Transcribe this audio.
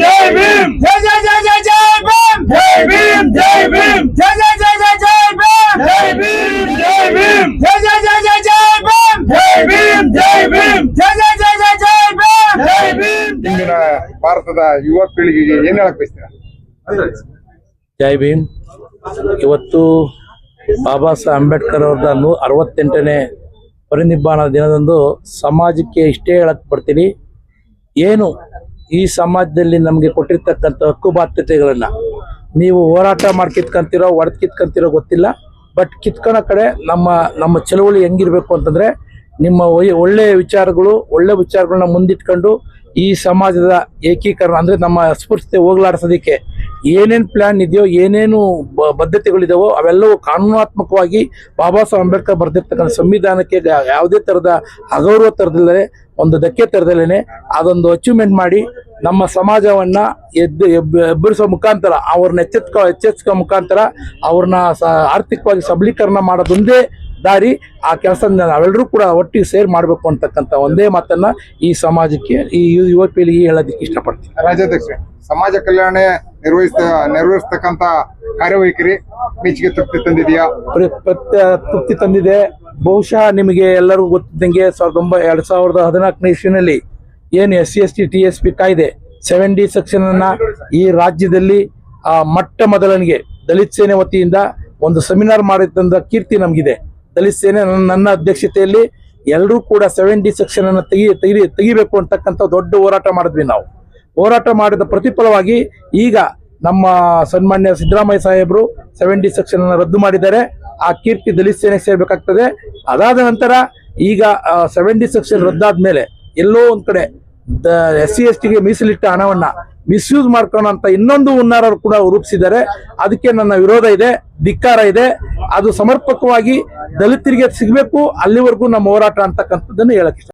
ಜೈ ಭೀಮ್ ಜೈ ಜೈ ಜೈ ಜೈ ಜೈ ಭೀಮ್ ಜೈ ಭೀಮ್ ಜೈ ಭೀಮ್ ಜೈ ಜೈ ಜೈ ಜೈ ಜೈ ಭೀಮ್ ಜೈ ಭೀಮ್ ಜೈ ಭೀಮ್ ಜೈ ಜೈ ಜೈ ಜೈ ಜೈ ಭೀಮ್ ಜೈ ಭೀಮ್ ಜೈ ಭೀಮ್ ಜೈ ಜೈ ಜೈ ಜೈ ಜೈ ಭೀಮ್ ಜೈ ಭೀಮ್ ಇಂದಿನ ಭಾರತದ ಯುವ ಪೀಳಿಗೆಗೆ ಏನ್ ಹೇಳಕ್ ಬಯಸ್ತೀರಾ ಜೈ ಭೀಮ್ ಇವತ್ತು ಬಾಬಾ ಸಾಹೇಬ್ ಅಂಬೇಡ್ಕರ್ ಅವ್ರದ ನೂ ಅರವತ್ತೆಂಟನೇ ಪರಿನಿಬ್ಬಾಣ ದಿನದಂದು ಸಮಾಜಕ್ಕೆ ಇಷ್ಟೇ ಹೇಳಕ್ ಬರ್ತೀನಿ ಏನು ಈ ಸಮಾಜದಲ್ಲಿ ನಮಗೆ ಕೊಟ್ಟಿರ್ತಕ್ಕಂಥ ಹಕ್ಕು ಬಾಧ್ಯತೆಗಳನ್ನು ನೀವು ಹೋರಾಟ ಮಾಡಿ ಕಿತ್ಕೊಂತಿರೋ ಒಡೆದು ಕಿತ್ಕೊಂತಿರೋ ಗೊತ್ತಿಲ್ಲ. ಬಟ್ ಕಿತ್ಕೊಳ್ಳೋ ಕಡೆ ನಮ್ಮ ನಮ್ಮ ಚಳವಳಿ ಹೆಂಗಿರಬೇಕು ಅಂತಂದ್ರೆ ನಿಮ್ಮ ಒಳ್ಳೆಯ ವಿಚಾರಗಳು, ಒಳ್ಳೆ ವಿಚಾರಗಳನ್ನ ಮುಂದಿಟ್ಕೊಂಡು ಈ ಸಮಾಜದ ಏಕೀಕರಣ ಅಂದ್ರೆ ನಮ್ಮ ಅಸ್ಪೃಶ್ಯತೆ ಹೋಗ್ಲಾಡಿಸೋದಕ್ಕೆ ಏನೇನು ಪ್ಲಾನ್ ಇದೆಯೋ, ಏನೇನು ಬದ್ಧತೆಗಳಿದಾವೋ ಅವೆಲ್ಲವೂ ಕಾನೂನಾತ್ಮಕವಾಗಿ ಬಾಬಾ ಸಾಹೇಬ್ ಅಂಬೇಡ್ಕರ್ ಬರೆದಿರ್ತಕ್ಕಂಥ ಸಂವಿಧಾನಕ್ಕೆ ಯಾವುದೇ ಥರದ ಅಗೌರವ ಥರದಲ್ಲೇ ಒಂದು ಧಕ್ಕೆ ಥರದಲ್ಲೇ ಅದೊಂದು ಅಚೀವ್ಮೆಂಟ್ ಮಾಡಿ ನಮ್ಮ ಸಮಾಜವನ್ನ ಎದ್ದು ಎಬ್ ಎಬ್ಬರಿಸೋ ಮುಖಾಂತರ ಅವ್ರನ್ನ ಎಚ್ಚೆತ್ಕೊ ಎಚ್ಚೆತ್ಕೋ ಮುಖಾಂತರ ಅವ್ರನ್ನ ಸ ಆರ್ಥಿಕವಾಗಿ ಸಬಲೀಕರಣ ಮಾಡೋದೊಂದೇ ದಾರಿ ಆ ಕೆಲಸ ನಾವೆಲ್ಲರೂ ಕೂಡ ಒಟ್ಟಿಗೆ ಸೇರ್ ಮಾಡಬೇಕು ಅಂತಕ್ಕಂಥ ಒಂದೇ ಮಾತನ್ನ ಈ ಸಮಾಜಕ್ಕೆ ಈ ಯುವ ಪೀಳಿಗೆ ಹೇಳೋದಕ್ಕೆ ಇಷ್ಟಪಡ್ತೀನಿ. ರಾಜ್ಯಾಧ್ಯಕ್ಷ ಸಮಾಜ ಕಲ್ಯಾಣ ನಿರ್ವಹಿಸ ನಿರ್ವಹಿಸ್ತಕ್ಕಂತ ಕಾರ್ಯವೈಖರಿ ಮೆಚ್ಚುಗೆ ತೃಪ್ತಿ ತಂದಿದೆಯಾ? ಪ್ರ- ಪ್ರತ್ಯ ತೃಪ್ತಿ ತಂದಿದೆ. ಬಹುಶಃ ನಿಮಗೆ ಎಲ್ಲರಿಗೂ ಗೊತ್ತಿದ್ದಂಗೆ ಸಾವಿರದ ಒಂಬೈ ಎರಡು ಸಾವಿರದ ಹದಿನಾಲ್ಕನೇ ಇಸ್ವಿನಲ್ಲಿ ಏನು S C S T T S P ಕಾಯ್ದೆ ಸೆವೆನ್ ಡಿ ಸೆಕ್ಷನ್ ಅನ್ನ ಈ ರಾಜ್ಯದಲ್ಲಿ ಮೊಟ್ಟ ಮೊದಲನಿಗೆ ದಲಿತ ಸೇನೆ ವತಿಯಿಂದ ಒಂದು ಸೆಮಿನಾರ್ ಮಾಡಿದಂತ ಕೀರ್ತಿ ನಮಗಿದೆ. ದಲಿತ ಸೇನೆ ನನ್ನ ಅಧ್ಯಕ್ಷತೆಯಲ್ಲಿ ಎಲ್ಲರೂ ಕೂಡ ಸೆವೆನ್ ಡಿ ಸೆಕ್ಷನ್ ಅನ್ನು ತೆಗಿ ತೆಗಿ, ತೆಗಿಬೇಕು ಅಂತಕ್ಕಂಥ ದೊಡ್ಡ ಹೋರಾಟ ಮಾಡಿದ್ವಿ ನಾವು. ಹೋರಾಟ ಮಾಡಿದ ಪ್ರತಿಫಲವಾಗಿ ಈಗ ನಮ್ಮ ಸನ್ಮಾನ್ಯ ಸಿದ್ದರಾಮಯ್ಯ ಸಾಹೇಬರು ಸೆವೆನ್ ಡಿ ಸೆಕ್ಷನ್ ಅನ್ನು ರದ್ದು ಮಾಡಿದ್ದಾರೆ. ಆ ಕೀರ್ತಿ ದಲಿತ ಸೇನೆಗೆ ಸೇರ್ಬೇಕಾಗ್ತದೆ. ಅದಾದ ನಂತರ ಈಗ ಸೆವೆನ್ ಸೆಕ್ಷನ್ ರದ್ದಾದ್ಮೇಲೆ ಎಲ್ಲೋ ಒಂದು ಕಡೆ ಎಸ್ ಸಿ ಎಸ್ ಟಿಗೆ ಮೀಸಲಿಟ್ಟ ಹಣವನ್ನ ಮಿಸ್ಯೂಸ್ ಮಾಡ್ಕೊಳ್ಳೋ ಇನ್ನೊಂದು ಹುನ್ನಾರರು ಕೂಡ ರೂಪಿಸಿದ್ದಾರೆ. ಅದಕ್ಕೆ ನನ್ನ ವಿರೋಧ ಇದೆ, ಧಿಕ್ಕಾರ ಇದೆ. ಅದು ಸಮರ್ಪಕವಾಗಿ ದಲಿತರಿಗೆ ಸಿಗಬೇಕು, ಅಲ್ಲಿವರೆಗೂ ನಮ್ಮ ಹೋರಾಟ ಅಂತಕ್ಕಂಥದ್ದನ್ನು ಹೇಳಕ್ಕೆ